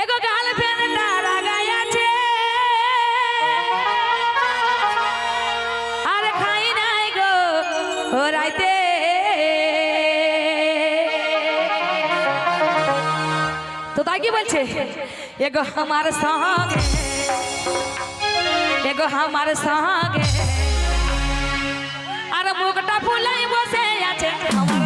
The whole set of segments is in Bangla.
এগো গার্লফ্রেন্ডটা রাগাই আছে আর খাই নাই গো রাইতে। তো তাই কি বলছে? এগো আমার সঙ্গে, এগো আমার সঙ্গে। আর মুখটা ফুলাই বসে আছে আমার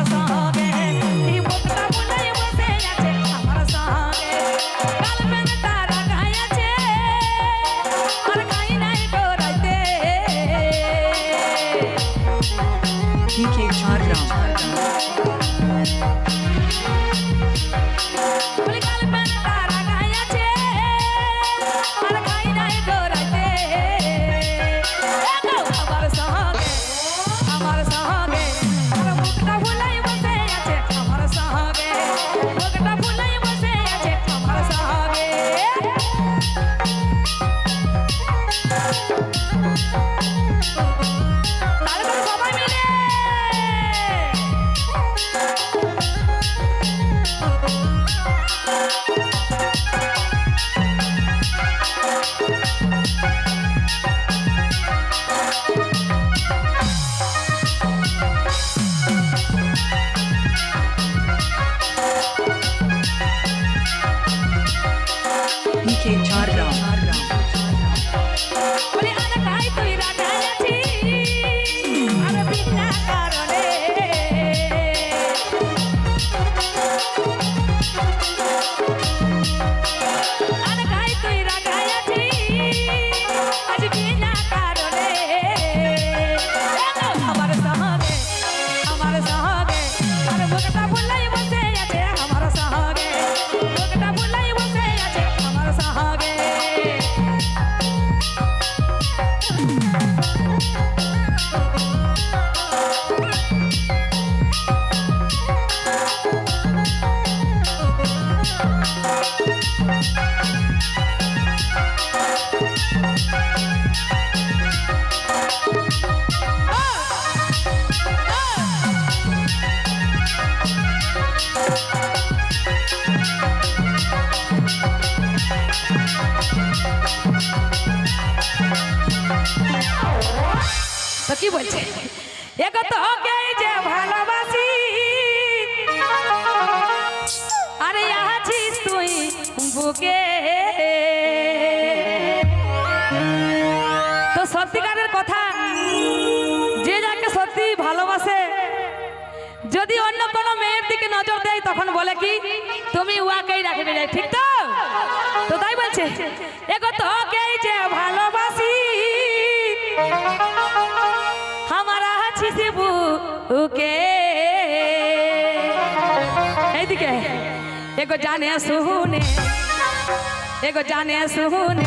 PK Chadram. বলি গার্লফ্রেন্ড Nikki Charles. তো কি বলছে? এগো তোকে যে ভালোবাসি। আরে আছিস তুই বুকে। তো সত্যিকারের কথা, যে যাকে সত্যি ভালোবাসে, যদি অন্য কোনো মেয়ের দিকে নজর দেয়, তখন বলে কি, তুমি উহাকেই রাখবে যাই ঠিক তো? তো তাই বলছে এগো তোকেই এগো জানে শুনে এগো জানে শুনে।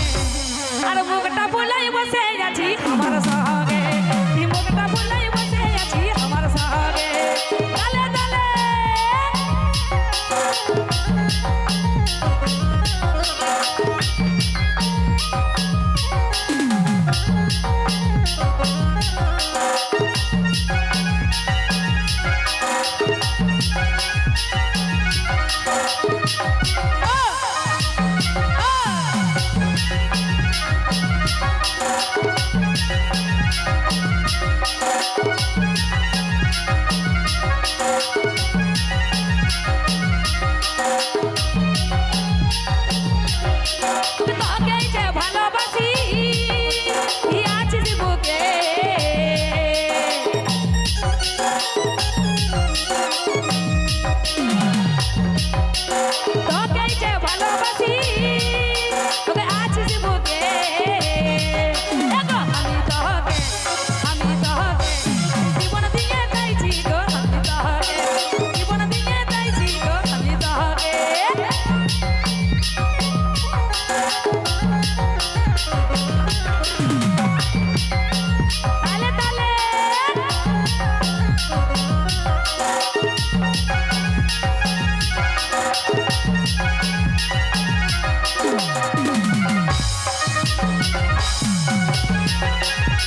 আর বুকটা বুলাই বসে আছি আমার সঙ্গে। তোকেই Thank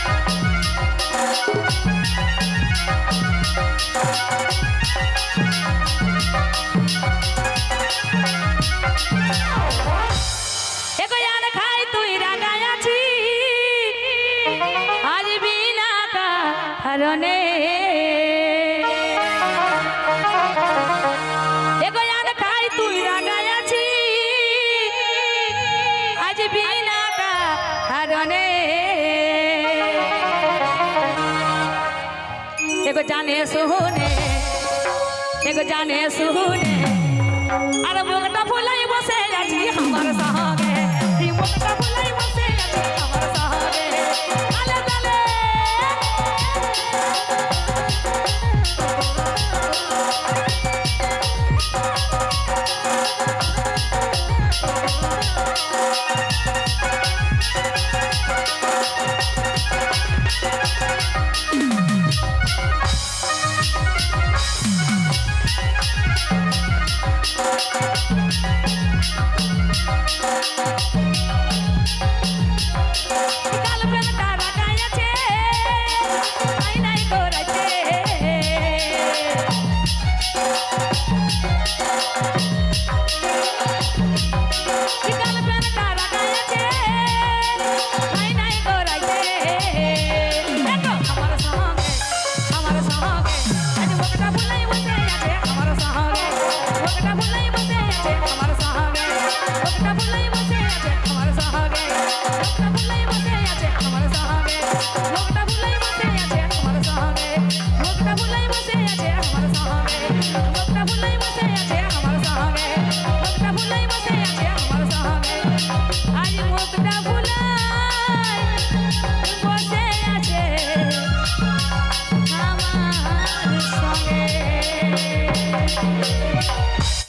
you. এগো জানে শুনে দেখো জানে শুনে। আর মুখটা ফুলাই বসে আছি আমার গার্লফ্রেন্ডটা